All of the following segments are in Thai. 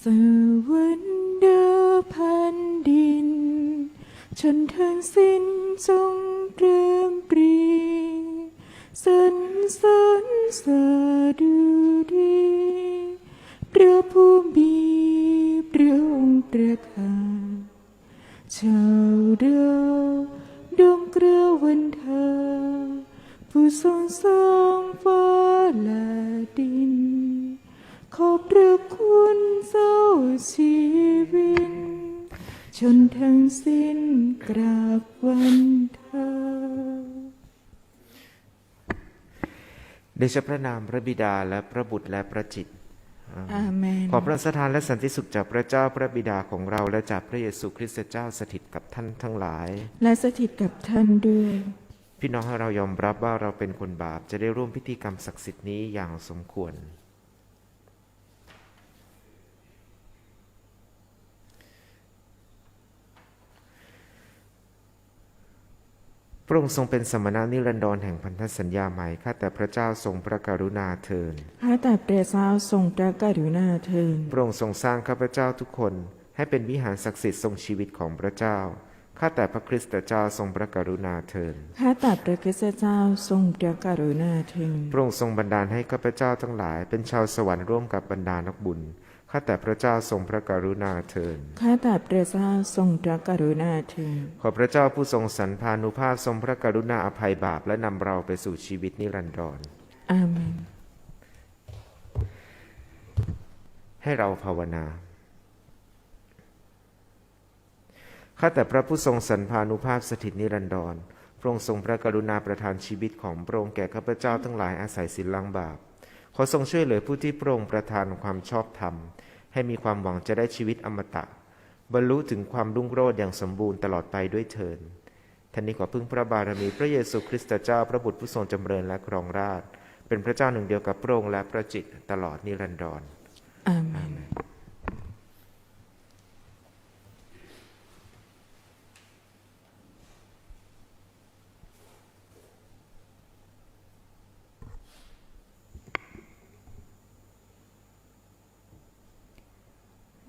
สวรรค์เดิมแผ่นดิน จนทั้งสิ้นจงเริ่มปรีสรรเสริญสดุดีพระผู้มีพระองค์ประทานชาวเดาวดวงเกลือวันเธอ ผู้ทรงสร้างฟ้าและดิน ขอบพระคุณเจ้าชีวิตจนทั้งสิ้นกราบวันเธอเดชะพระนามพระบิดาและพระบุตรและพระจิตอาเมนขอพระสถานและสันติสุขจากพระเจ้าพระบิดาของเราและจากพระเยซูคริสต์เจ้าสถิตกับท่านทั้งหลาย และสถิตกับท่านด้วย พี่น้องให้เรายอมรับว่าเราเป็นคนบาปจะได้ร่วมพิธีกรรมศักดิ์สิทธิ์นี้อย่างสมควร ระองค์ทรงเป็นสมณะนิรันดรแห่งพันธสัญญาใหม่ข้าแต่พระเจ้าทรงพระกรุณาเทินข้าแต่พระเจ้าทรงพระกรุณาเทินพระองค์ทรงสร้างข้าพเจ้าทุกคนให้เป็นวิหารศักดิ์สิทธิ์ทรงชีวิตของพระเจ้าข้าแต่พระคริสต์เจ้าทรงพระกรุณาเทินข้าแต่พระคริสตเจ้าทรงพระกรุณาเทินพระองค์ทรงบันดาลให้ข้าพเจ้าทั้งหลายเป็นชาวสวรรค์ร่วมกับบรรดานักบุญ ข้าแต่พระเจ้าทรงพระกรุณาเทินข้าแต่พระเจ้าทรงพระกรุณาเทินขอพระเจ้าผู้ทรงสรรพานุภาพทรงพระกรุณาอภัยบาปและนำเราไปสู่ชีวิตนิรันดรอาเมนให้เราภาวนาข้าแต่พระผู้ทรงสรรพานุภาพสถิตนิรันดรพระองค์ทรงพระกรุณาประทานชีวิตของพระองค์แก่ข้าพเจ้าทั้งหลายอาศัยศีลล้างบาป ขอทรงช่วยเหลือผู้ที่พระองค์ประทานความชอบธรรม ให้มีความหวังจะได้ชีวิตอมตะ บรรลุถึงความรุ่งโรจน์อย่างสมบูรณ์ตลอดไปด้วยเถิดท่านนี้ขอพึ่งพระบารมีพระเยซูคริสต์เจ้าพระบุตรผู้ทรงจำเริญและครองราชย์เป็นพระเจ้าหนึ่งเดียวกับพระองค์และพระจิตรตลอดนิรันดรอาเมน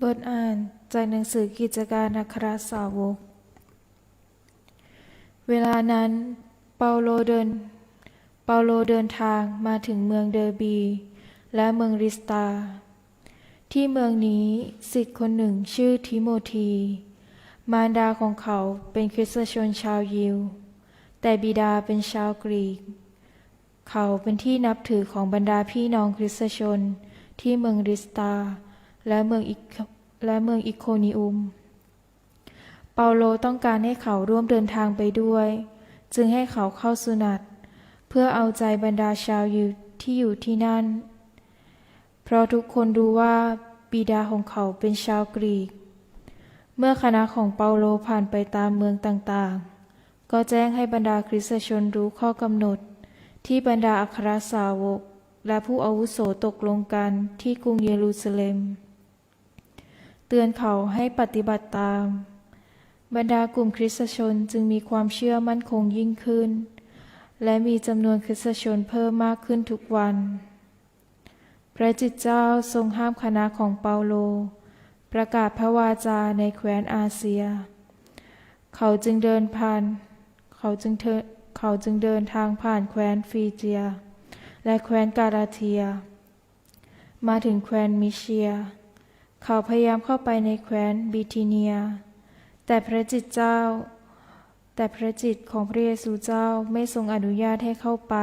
บทอ่านจากหนังสือกิจการอัครสาวก เวลานั้น เปาโลเดิน เปาโลเดินทางมาถึงเมืองเดอร์บี และเมืองริสตา ที่เมืองนี้สิทธิ์คนหนึ่งชื่อทิโมธี มารดาของเขาเป็นคริสตชนชาวยิว แต่บิดาเป็นชาวกรีก เขาเป็นที่นับถือของบรรดาพี่น้องคริสตชนที่เมืองริสตาและเมืองอิโค และเมืองอิโคนิอุม เปาโลต้องการให้เขาร่วมเดินทางไปด้วย จึงให้เขาเข้าสุนัตเพื่อเอาใจบรรดาชาวยิวที่อยู่ที่นั่น เพราะทุกคนรู้ว่าบิดาของเขาเป็นชาวกรีก เมื่อคณะของเปาโลผ่านไปตามเมืองต่างๆ ก็แจ้งให้บรรดาคริสตชนรู้ข้อกำหนด ที่บรรดาอัครสาวก และผู้อาวุโสตกลงกันที่กรุงเยรูซาเล็ม ตือนเขาให้ปฏิบัติตาม บรรดากลุ่มคริสตชนจึงมีความเชื่อมั่นคงยิ่งขึ้น และมีจำนวนคริสตชนเพิ่มมากขึ้นทุกวัน พระจิตเจ้าทรงห้ามคณะของเปาโล ประกาศพระวาจาในแคว้นอาเซีย เขาจึงเดินผ่าน เขาจึงเทเขาจึงเดินทางผ่านแคว้นฟีเจีย และแคว้นกาลาเทีย มาถึงแคว้นมิเชีย เขาพยายามเข้าไปในแคว้นบิทิเนีย แต่พระจิตเจ้า แต่พระจิตของพระเยซูเจ้าไม่ทรงอนุญาตให้เข้าไป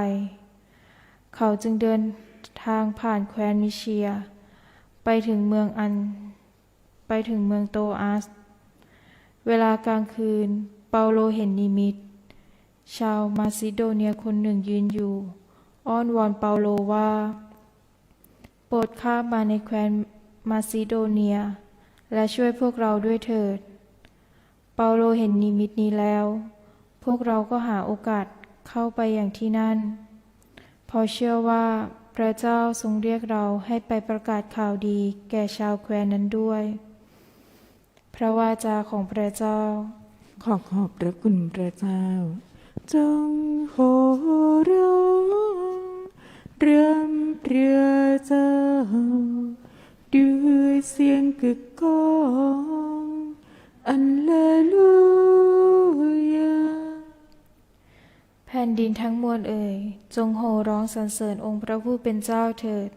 เขาจึงเดินทางผ่านแคว้นมิเชีย ไปถึงเมืองอัน ไปถึงเมืองโตอาส เวลากลางคืน เปาโลเห็นนิมิต ชาวมาซิโดเนียคนหนึ่งยืนอยู่ อ้อนวอนเปาโลว่า โปรดข้ามมาในแคว้น มาซิโดเนีย และช่วยพวกเราด้วยเถิด เปาโลเห็นนิมิตนี้แล้ว พวกเราก็หาโอกาสเข้าไปอย่างที่นั่น พอเชื่อว่าพระเจ้าทรงเรียกเราให้ไปประกาศข่าวดีแก่ชาวแคว้นนั้นด้วย พระวาจาของพระเจ้า ขอขอบพระคุณพระเจ้า จงโหร้องเรื่มพระเจ้า ด้วยเสียงกึกก้องอันเลลูยาแผ่นดินทั้งมวลเอ่ย จงโห่ร้องสรรเสริญองค์พระผู้เป็นเจ้าเถิด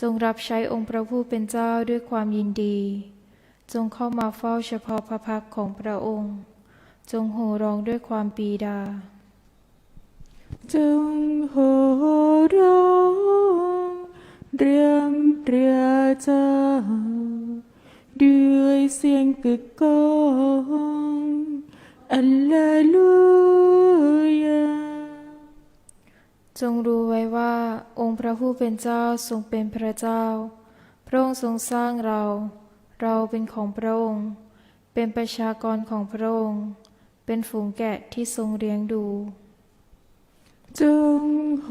จงรับใช้องค์พระผู้เป็นเจ้าด้วยความยินดี จงเข้ามาเฝ้าเฉพาะพระพักตร์ของพระองค์ จงโห่ร้องด้วยความปีดา จงโห่ร้อง เรียมเรียเจ้าด้วยเสียงกึกก้องอัลเลลูยาจงรู้ไว้ว่าองค์พระผู้เป็นเจ้าทรงเป็นพระเจ้า พระองค์ทรงสร้างเรา เราเป็นของพระองค์ เป็นประชากรของพระองค์ เป็นฝูงแกะที่ทรงเลี้ยงดู จงโห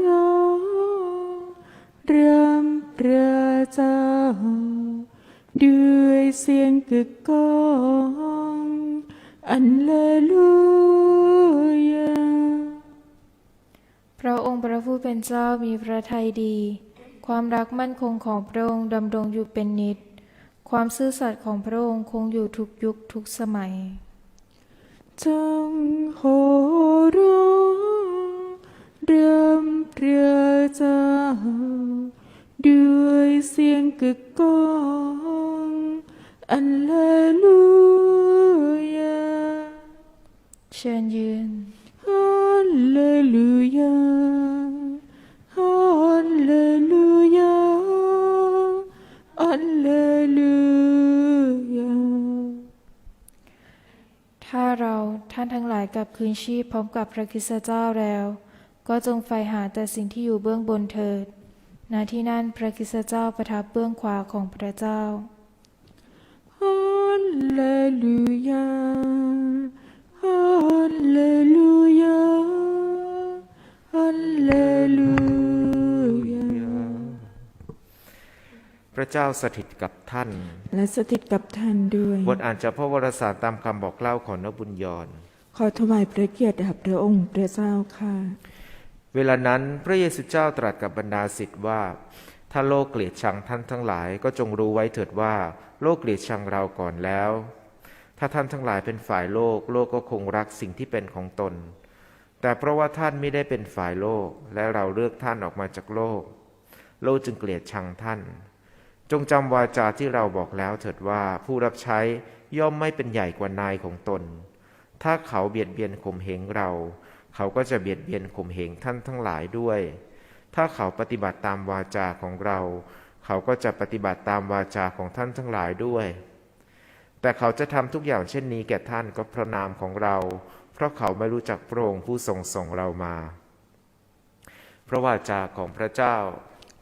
ร้อง เรียมเรียเจ้า ด้วยเสียงกึกก้องอัลเลลูยาพระองค์พระผู้เป็นเจ้ามีพระทัยดี ความรักมั่นคงของพระองค์ดำรงอยู่เป็นนิจความซื่อสัตย์ของพระองค์คงอยู่ทุกยุคทุกสมัย จงโห่ร้องเรียมเรียเจ้า ด้วยเสียงกึกก้องอัลเลลูยาเชิญยืนฮัลเลลูยาฮัลเลลูยาฮัลเลลูยาถ้าเราท่านทั้งหลายกลับคืนชีพพร้อมกับพระคริสตเจ้าแล้ว ก็จงใฝ่หาแต่สิ่งที่อยู่เบื้องบนเถิด ณที่นั่นพระคริสตเจ้าประทับเบื้องขวาของพระเจ้าฮัลเลลูยาฮัลเลลูยาฮัลเลลูยาพระเจ้าสถิตกับท่าน และสถิตกับท่านด้วยบทอ่านจากพระวรสารตามคำบอกเล่าของนบุญยอนขอถวายพระเกียรติแด่พระองค์พระเจ้าค่ะ เวลานั้นพระเยซูเจ้าตรัสกับบรรดาศิษย์ว่า ถ้าโลกเกลียดชังท่านทั้งหลายก็จงรู้ไว้เถิดว่า โลกเกลียดชังเราก่อนแล้ว ถ้าท่านทั้งหลายเป็นฝ่ายโลก โลกก็คงรักสิ่งที่เป็นของตน แต่เพราะว่าท่านไม่ได้เป็นฝ่ายโลก และเราเลือกท่านออกมาจากโลก โลกจึงเกลียดชังท่าน จงจำวาจาที่เราบอกแล้วเถิดว่าผู้รับใช้ย่อมไม่เป็นใหญ่กว่านายของตน ถ้าเขาเบียดเบียนข่มเหงเรา เขาก็จะเบียดเบียนข่มเหงท่านทั้งหลายด้วย ถ้าเขาปฏิบัติตามวาจาของเรา เขาก็จะปฏิบัติตามวาจาของท่านทั้งหลายด้วย แต่เขาจะทำทุกอย่างเช่นนี้แก่ท่านก็เพราะนามของเรา เพราะเขาไม่รู้จักพระองค์ผู้ทรงส่งเรามา พระวาจาของพระเจ้า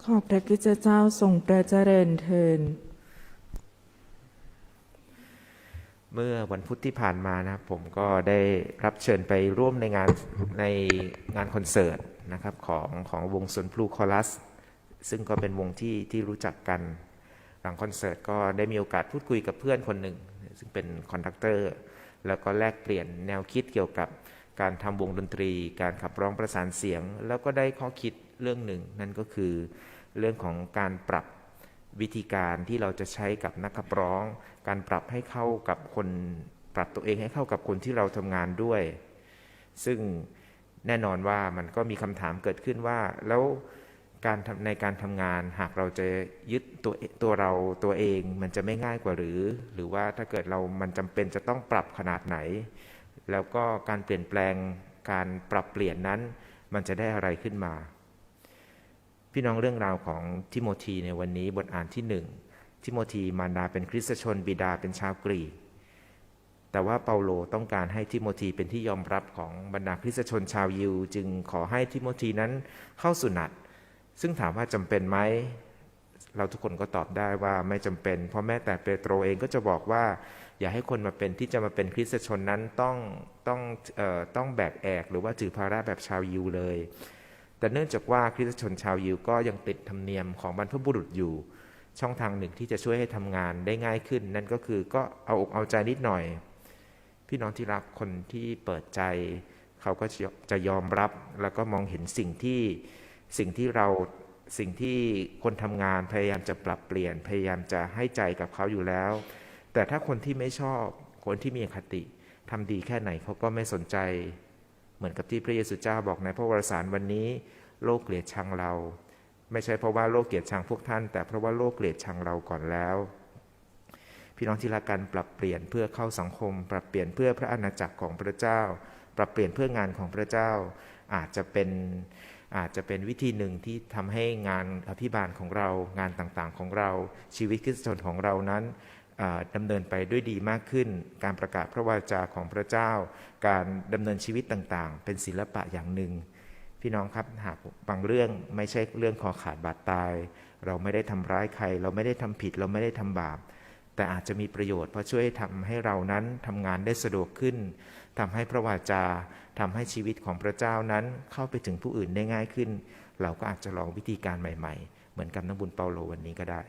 ขอบพระกิจเจ้าทรงประเจริญเทิน เมื่อวันพุธที่ผ่านมานะครับผมก็ได้รับเชิญไปร่วมในงานในงานคอนเสิร์ตนะครับของของวงสวนพลูคอรัส ซึ่งก็เป็นวงที่ที่รู้จักกันหลังคอนเสิร์ตก็ได้มีโอกาสพูดคุยกับเพื่อนคนหนึ่ง ซึ่งเป็นคอนดักเตอร์แล้วก็แลกเปลี่ยนแนวคิดเกี่ยวกับการทำวงดนตรี การขับร้องประสานเสียง แล้วก็ได้ข้อคิดเรื่องหนึ่ง นั่นก็คือเรื่องของการปรับ วิธีการที่เราจะใช้กับนักขับร้อง การปรับให้เข้ากับคนปรับตัวเองให้เข้ากับคนที่เราทำงานด้วย ซึ่งแน่นอนว่ามันก็มีคำถามเกิดขึ้นว่า แล้วการทำในการทำงานหากเราจะยึดตัวตัวเราตัวเองมันจะไม่ง่ายกว่าหรือ หรือว่าถ้าเกิดเรามันจำเป็นจะต้องปรับขนาดไหน แล้วก็การเปลี่ยนแปลงการปรับเปลี่ยนนั้น มันจะได้อะไรขึ้นมา พี่น้องเรื่องราวของทิโมธีในวันนี้บทอ่านที่หนึ่งทิโมธีมารดาเป็นคริสตชนบิดาเป็นชาวกรีก แต่ว่าเปาโลต้องการให้ทิโมธีเป็นที่ยอมรับของบรรดาคริสตชนชาวยิว จึงขอให้ทิโมธีนั้นเข้าสุนัตซึ่งถามว่าจำเป็นไหมเราทุกคนก็ตอบได้ว่าไม่จำเป็น เพราะแม้แต่เปโตรเองก็จะบอกว่า อย่าให้คนมาเป็นที่จะมาเป็นคริสตชนนั้นต้องต้องเอ่อต้องแบกแอกหรือว่าถือภาระแบบชาวยิวเลย แต่เนื่องจากว่าคริสตชนชาวยิวก็ยังติดธรรมเนียมของบรรพบุรุษอยู่ ช่องทางหนึ่งที่จะช่วยให้ทำงานได้ง่ายขึ้น นั่นก็คือก็เอาอกเอาใจนิดหน่อย พี่น้องที่รักคนที่เปิดใจ เขาก็จะจะยอมรับแล้วก็มองเห็นสิ่งที่สิ่งที่เราสิ่งที่คนทำงานพยายามจะปรับเปลี่ยน พยายามจะให้ใจกับเขาอยู่แล้ว แต่ถ้าคนที่ไม่ชอบคนที่มีอคติทำดีแค่ไหนเขาก็ไม่สนใจ เหมือนกับที่พระเยซูเจ้าบอกในพระวรสารวันนี้ โลกเกลียดชังเรา ไม่ใช่เพราะว่าโลกเกลียดชังพวกท่าน แต่เพราะว่าโลกเกลียดชังเราก่อนแล้ว พี่น้องที่รักกันปรับเปลี่ยนเพื่อเข้าสังคม ปรับเปลี่ยนเพื่อพระอาณาจักรของพระเจ้า ปรับเปลี่ยนเพื่องานของพระเจ้า อาจจะเป็นอาจจะเป็นวิธีหนึ่งที่ทำให้งานอภิบาลของเรา งานต่างๆของเรา ชีวิตคริสตชนของเรานั้น ดำเนินไปด้วยดีมากขึ้น การประกาศพระวาจาของพระเจ้า การดำเนินชีวิตต่างๆ เป็นศิลปะอย่างหนึ่ง พี่น้องครับหากบางเรื่องไม่ใช่เรื่องคอขาดบาดตาย เราไม่ได้ทำร้ายใคร เราไม่ได้ทำผิด เราไม่ได้ทำบาป แต่อาจจะมีประโยชน์เพราะช่วยทำให้เรานั้นทำงานได้สะดวกขึ้นทำให้พระวาจาทำให้ชีวิตของพระเจ้านั้นเข้าไปถึงผู้อื่นได้ง่ายขึ้น เราก็อาจจะลองวิธีการใหม่ ๆ เหมือนกับนักบุญเปาโลวันนี้ก็ได้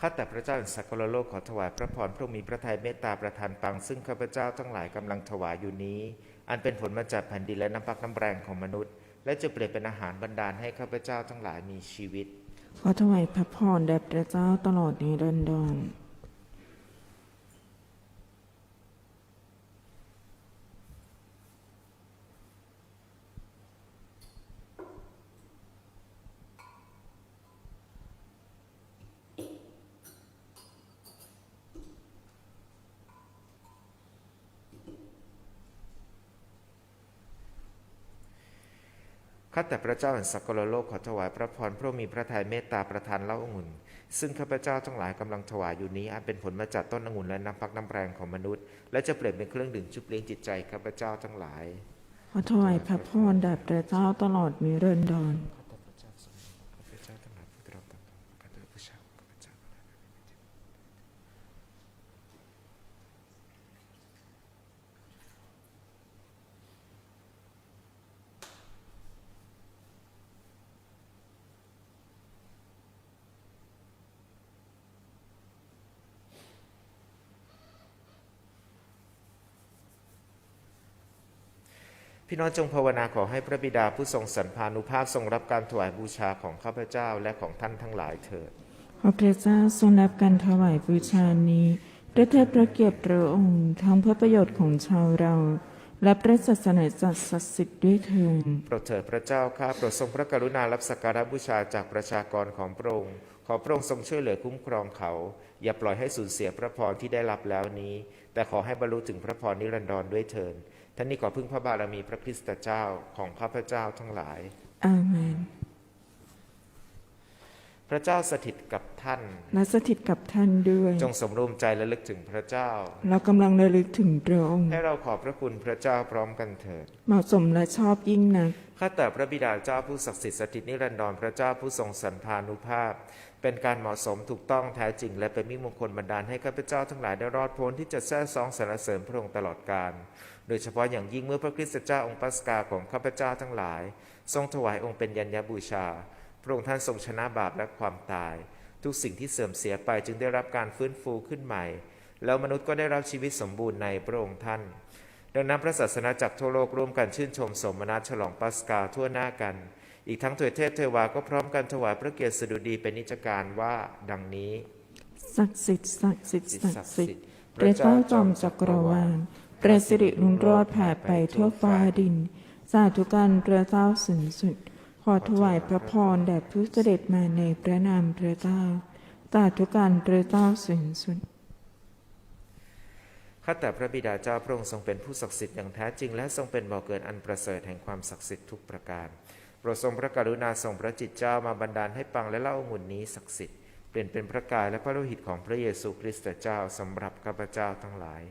ข้าแต่พระเจ้าแห่งสักโลโลกขอถวายพระพรพระมีพระทัยเมตตาประทานปัง ซึ่งข้าพเจ้าทั้งหลายกำลังถวายอยู่นี้ อันเป็นผลมาจากแผ่นดินและน้ำพักน้ำแรงของมนุษย์ และจะเปลี่ยนเป็นอาหารบรรดาลให้ข้าพเจ้าทั้งหลายมีชีวิต ขอถวายพระพรแด่พระเจ้าตลอดนิรันดร ข้าแต่พระเจ้าแห่งสักกลโลกขอถวายพระพรพระมีพระทัยเมตตาประทานเล่าองุ่น ซึ่งข้าพเจ้าทั้งหลายกำลังถวายอยู่นี้อันเป็นผลมาจากต้นองุ่นและน้ำพักน้ำแรงของมนุษย์ และจะเปลี่ยนเป็นเครื่องดื่มชุบเลี้ยงจิตใจข้าพเจ้าทั้งหลาย ขอถวายพระพรแด่พระเจ้าตลอดมิรันดรข้าพเจ้าทั้งหลายผู้รับต่างๆข้าแต่พระเจ้าข้าพเจ้า พี่ น้องจงภาวนาขอให้พระบิดาผู้ทรงสันพานุภาพทรงรับการถวายบูชาของข้าพเจ้าและของท่านทั้งหลายเถิด ขอพระเจ้าทรงรับการถวายบูชานี้ด้วยเทิดพระเกียรติพระองค์ทั้งเพื่อประโยชน์ของชาวเรา และพระศาสนาจักรศักดิ์สิทธิ์ด้วยเถิดโปรดเถิดพระเจ้าข้าโปรดทรงพระกรุณารับสักการะบูชาจากประชากรของพระองค์ขอพระองค์ทรงช่วยเหลือคุ้มครองเขา อย่าปล่อยให้สูญเสียพระพรที่ได้รับแล้วนี้ แต่ขอให้บรรลุถึงพระพรนิรันดรด้วยเถิด ท่านนี้ขอพึ่งพระบารมีพระคริสตเจ้าของข้าพเจ้าทั้งหลาย อาเมน พระเจ้าสถิตกับท่าน และสถิตกับท่านด้วย จงสมรวมใจและลึกถึงพระเจ้า เรากำลังระลึกถึงพระองค์ ให้เราขอบพระคุณพระเจ้าพร้อมกันเถิด เหมาะสมและชอบยิ่งนัก ข้าแต่พระบิดาเจ้าผู้ศักดิ์สิทธิ์สถิตนิรันดรพระเจ้าผู้ทรงสันพานุภาพ เป็นการเหมาะสมถูกต้องแท้จริง และเป็นมิมงคลบันดาลให้ข้าพเจ้าทั้งหลายได้รอดพ้นที่จะแท้ซองสรรเสริญพระองค์ตลอดกาล โดยเฉพาะอย่างยิ่งเมื่อพระคริสตเจ้าองค์ปัสกาของข้าพเจ้าทั้งหลาย ทรงถวายองค์เป็นยัญญบูชา พระองค์ท่านทรงชนะบาปและความตาย ทุกสิ่งที่เสื่อมเสียไปจึงได้รับการฟื้นฟูขึ้นใหม่ แล้วมนุษย์ก็ได้รับชีวิตสมบูรณ์ในพระองค์ท่าน ดังนั้นพระศาสนาจักรทั่วโลกร่วมกันชื่นชมสมนัตฉลองปัสกาทั่วหน้ากัน อีกทั้งถวยเทพเทวาก็พร้อมกันถวายพระเกียรติสดุดีเป็นนิจการว่าดังนี้ ศักดิ์สิทธิ์ศักดิ์สิทธิ์ศักดิ์สิทธิ์พพระเจ้าจอมจักรวาลประสิริรุ่งโรจน์แผ่ไปทั่วฟ้าดิน สาธุการพระเจ้าสูงสุด ขอถวายพระพรแด่ผู้เสด็จมาในพระนามพระเจ้า สาธุการพระเจ้าสูงสุดข้าแต่พระบิดาเจ้าพระองค์ทรงเป็นผู้ศักดิ์สิทธิ์อย่างแท้จริง และทรงเป็นบ่อเกิดอันประเสริฐแห่งความศักดิ์สิทธิ์ทุกประการ โปรดทรงพระกรุณาทรงพระจิตเจ้ามาบันดาลให้ปังและเล่าองุ่นนี้ศักดิ์สิทธิ์เปลี่ยนเป็นพระกายและพระโลหิตของพระเยซูคริสต์เจ้าสำหรับข้าพเจ้าทั้งหลาย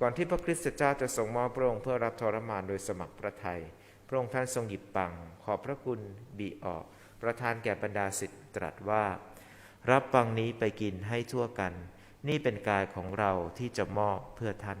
ก่อนที่พระคริสต์เจ้าจะทรงมอบพระองค์เพื่อรับทรมานโดยสมัครพระทัยพระองค์ท่านทรงหยิบปัง ขอบพระคุณบีออก ประทานแก่บรรดาสิทธิ์ตรัสว่า รับปังนี้ไปกินให้ทั่วกัน นี่เป็นกายของเราที่จะมอบเพื่อท่าน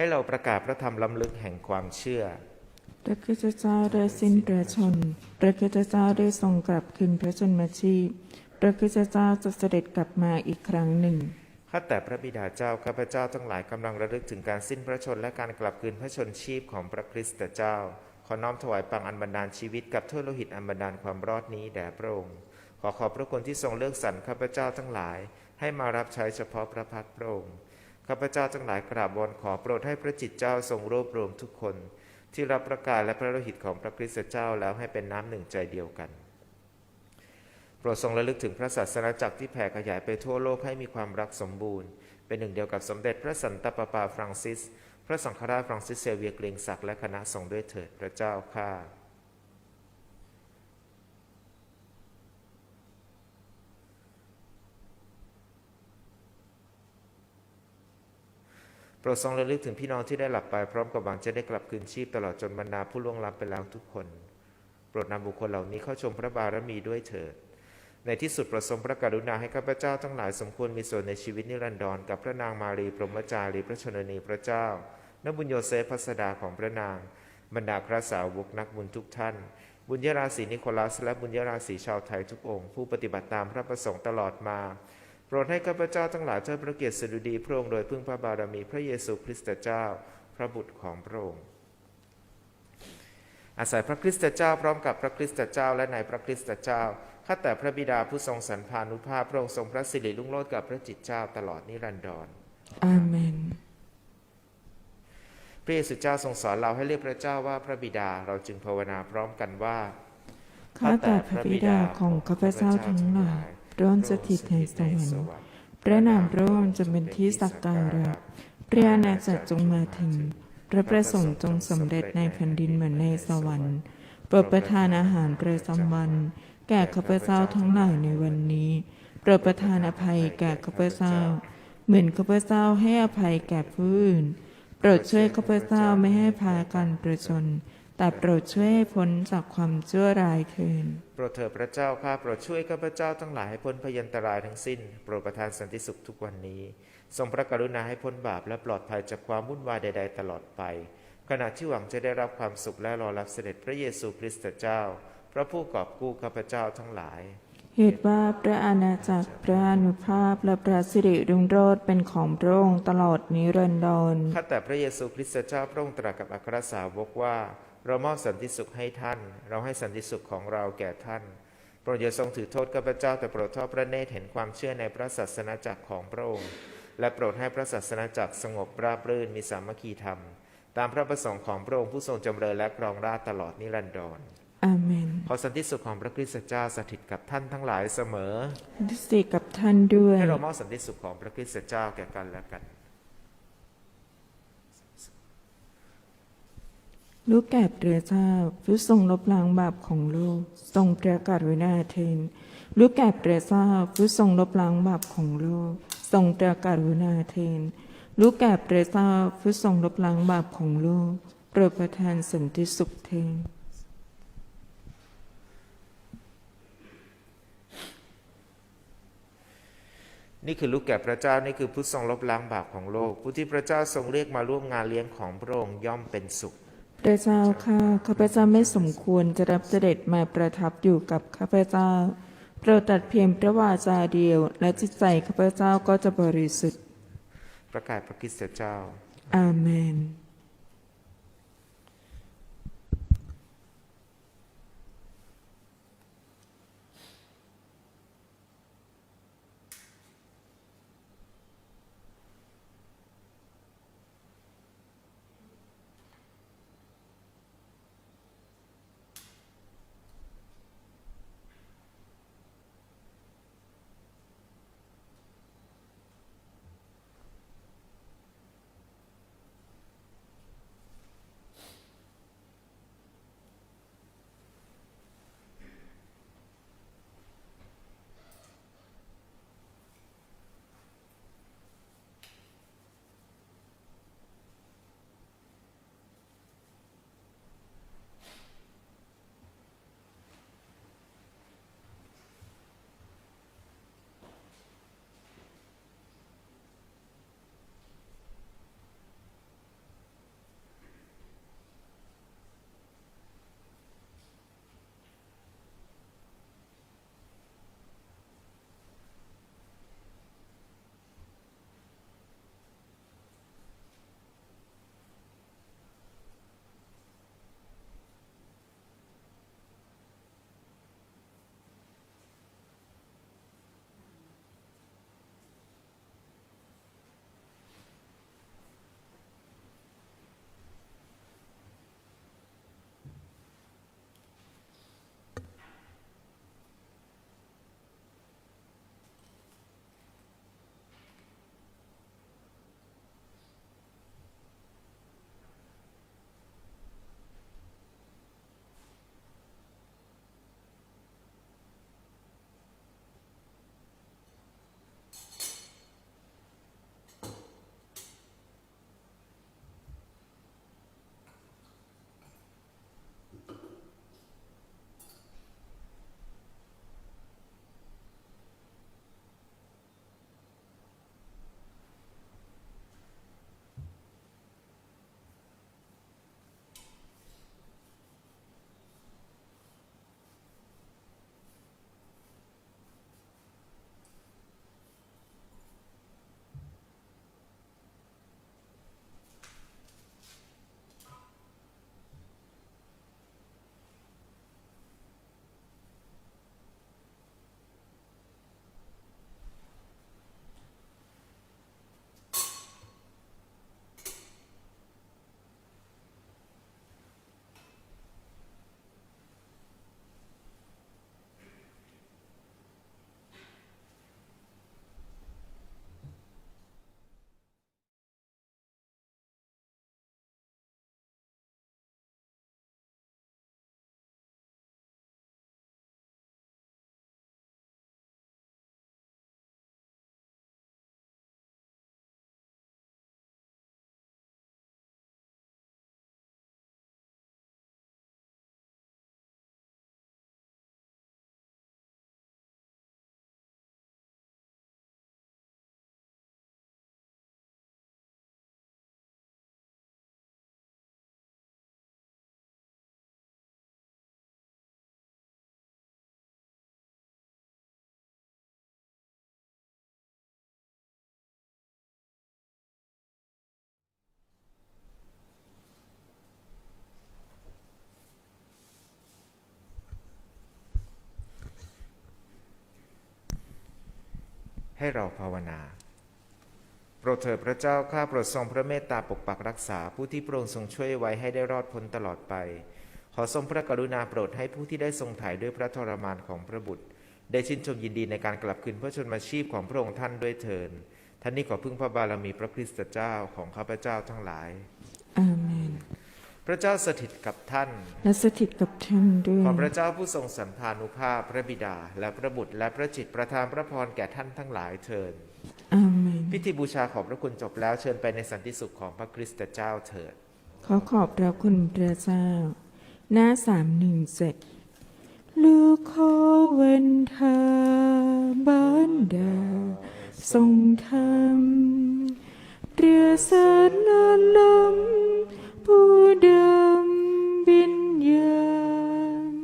ให้เราประกาศพระธรรมล้ำลึกแห่งความเชื่อ พระคริสตเจ้าได้สิ้นพระชน พระคริสตเจ้าได้ทรงกลับคืนพระชนมาชีพ พระคริสตเจ้าจะเสด็จกลับมาอีกครั้งหนึ่ง ข้าแต่พระบิดาเจ้าข้าพเจ้าทั้งหลายกำลังระลึกถึงการสิ้นพระชนและการกลับคืนพระชนชีพของพระคริสต์เจ้า ขอน้อมถวายปังอันบันดาลชีวิตกับถ้วยโลหิตอันบันดาลความรอดนี้แด่พระองค์ ขอขอบพระคุณที่ทรงเลือกสรรข้าพเจ้าทั้งหลาย ให้มารับใช้เฉพาะพระพักตร์พระองค์ ข้าพเจ้าทั้งหลายกราบวอนขอโปรดให้พระจิตเจ้าทรงรวบรวมทุกคน ที่รับประกาศและพระโลหิตของพระคริสต์เจ้าแล้วให้เป็นน้ำหนึ่งใจเดียวกัน โปรดทรงระลึกถึงพระศาสนาจักรที่แผ่ขยายไปทั่วโลกให้มีความรักสมบูรณ์ เป็นหนึ่งเดียวกับสมเด็จพระสันตะปาปาฟรังซิส พระสังฆราชฟรังซิสเซเวียเกรงศักดิ์และคณะสงฆ์ด้วยเถิดพระเจ้าข้า โปรดทรงระลึกถึงพี่น้องที่ได้หลับไปพร้อมกับหวังจะได้กลับคืนชีพตลอดจนบรรดาผู้ล่วงลับไปแล้วทุกคน โปรดนำบุคคลเหล่านี้เข้าชมพระบารมีด้วยเถิด ในที่สุดประสงค์พระกรุณาให้ข้าพเจ้าทั้งหลายสมควรมีส่วนในชีวิตนิรันดรกับพระนางมารีพรหมจารีพระชนนีพระเจ้านบุญโยเซฟพัสดาของพระนาง บรรดาพระสาวกนักบุญทุกท่าน บุญยราศีนิโคลัส และบุญยราศีชาวไทยทุกองค์ ผู้ปฏิบัติตามพระประสงค์ตลอดมา โปรดให้ข้าพเจ้าทั้งหลายเทิดพระเกียรติสดุดีพระองค์โดยพึ่งพระบารมีพระเยซูคริสต์เจ้า พระบุตรของพระองค์อาศัยพระคริสต์เจ้าพร้อมกับพระคริสต์เจ้าและในพระคริสต์เจ้าข้าแต่พระบิดาผู้ทรงสรรพานุภาพพระองค์ทรงพระสิริลุ่งโลดกับพระจิตเจ้าตลอดนิรันดรอาเมนพระเยซูเจ้าทรงสอนเราให้เรียกพระเจ้าว่าพระบิดาเราจึงภาวนาพร้อมกันว่าข้าแต่พระบิดาของข้าพเจ้าทั้งหลาย ร้อนสถิตในสวรรค์พระนามพระองค์จะเป็นที่สักการะพระอาณาจักรจงมาถึง พระประสงค์จงสำเร็จในแผ่นดินเหมือนในสวรรค์โปรดประทานอาหารประจำวัน แก่ข้าพเจ้าทั้งหลายในวันนี้โปรดประทานอภัยแก่ข้าพเจ้า เหมือนข้าพเจ้าให้อภัยแก่ผู้อื่นโปรดช่วยข้าพเจ้าไม่ให้พากันประชน แต่โปรดช่วยให้พ้นจากความชั่วร้ายเถิดโปรดเถิดพระเจ้าข้าโปรดช่วยข้าพเจ้าทั้งหลายให้พ้นพยันตรายทั้งสิ้น โปรดประทานสันติสุขทุกวันนี้ ทรงพระกรุณาให้พ้นบาปและปลอดภัยจากความวุ่นวายใด ๆ ตลอดไป ขณะที่หวังจะได้รับความสุขและรอรับเสด็จพระเยซูคริสต์เจ้า พระผู้กอบกู้ข้าพเจ้าทั้งหลายเหตุว่าพระอาณาจักรพระอนุภาพและพระสิริรุ่งโรจน์เป็นของพระองค์ตลอดนิรันดรข้าแต่พระเยซูคริสต์เจ้าพระองค์ตรัสกับอัครสาวกว่า เรามอบสันติสุขให้ท่าน เราให้สันติสุขของเราแก่ท่านโปรดอย่าทรงถือโทษข้าพเจ้าแต่โปรดทอดพระเนตรเห็นความเชื่อในพระศาสนาจักรของพระองค์ และโปรดให้พระศาสนาจักรสงบราบรื่นมีสามัคคีธรรม ตามพระประสงค์ของพระองค์ผู้ทรงจำเริญและครองราชย์ตลอดนิรันดรอาเมนขอสันติสุขของพระคริสต์เจ้าสถิตกับท่านทั้งหลายเสมอดิสติกับท่านด้วยให้เรามอบสันติสุขของพระคริสต์เจ้าแก่กันและกัน ลูกแก่พระเจ้าผู้ทรงลบล้างบาปของโลกทรงประกาศไว้หน้าเทนลูกแก่พระเจ้าผู้ทรงลบล้างบาปของโลกทรงประกาศไว้หน้าเทนลูกแก่พระเจ้าผู้ทรงลบล้างบาปของโลกโปรดประทานสันติสุขเถิดนี่คือลูกแก่พระเจ้านี่คือผู้ทรงลบล้างบาปของโลก ผู้ที่พระเจ้าทรงเรียกมาร่วมงานเลี้ยงของพระองค์ย่อมเป็นสุข พระเจ้าข้าข้าพเจ้าไม่สมควรจะรับเสด็จมาประทับอยู่กับข้าพเจ้า โปรดตัดเพียงพระวาจาเดียว และจิตใจข้าพเจ้าก็จะบริสุทธิ์ ประกาศพระคริสตเจ้า อาเมน ให้เราภาวนา โปรดเถิดพระเจ้าข้าโปรดทรงพระเมตตาปกปักรักษาผู้ที่พระองค์ทรงช่วยไว้ให้ได้รอดพ้นตลอดไป ขอทรงพระกรุณาโปรดให้ผู้ที่ได้ทรงถ่ายด้วยพระทรมานของพระบุตร ได้ชื่นชมยินดีในการกลับคืนพระชนมาชีพของพระองค์ท่านด้วยเถิดท่านนี้ขอพึ่งพระบารมีพระคริสตเจ้าของข้าพเจ้าทั้งหลายอาเมน พระเจ้าสถิตกับท่าน และสถิตกับท่านด้วย ขอพระเจ้าผู้ทรงสัมภานุภาพพระบิดา และพระบุตรและพระจิตรประทานพระพรแก่ท่านทั้งหลายเถิดอาเมนพิธีบูชาขอบพระคุณจบแล้วเชิญไปในสันติสุขของพระคริสตเจ้าเถิด ขอขอบพระคุณพระเจ้า หน้าสามหนึ่งเจ็ดลูกขอเวันทาบ้านดาทรงธรรมเรือสารลล ผู้เดำบินยาน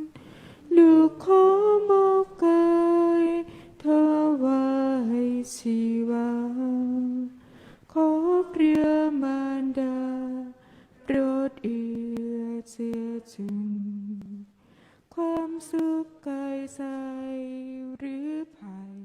ลูกขอมอบกายถวายชีวา ขอเปรียมารดาโปรดเอือเจือจุนความสุขกายใจหรือภัย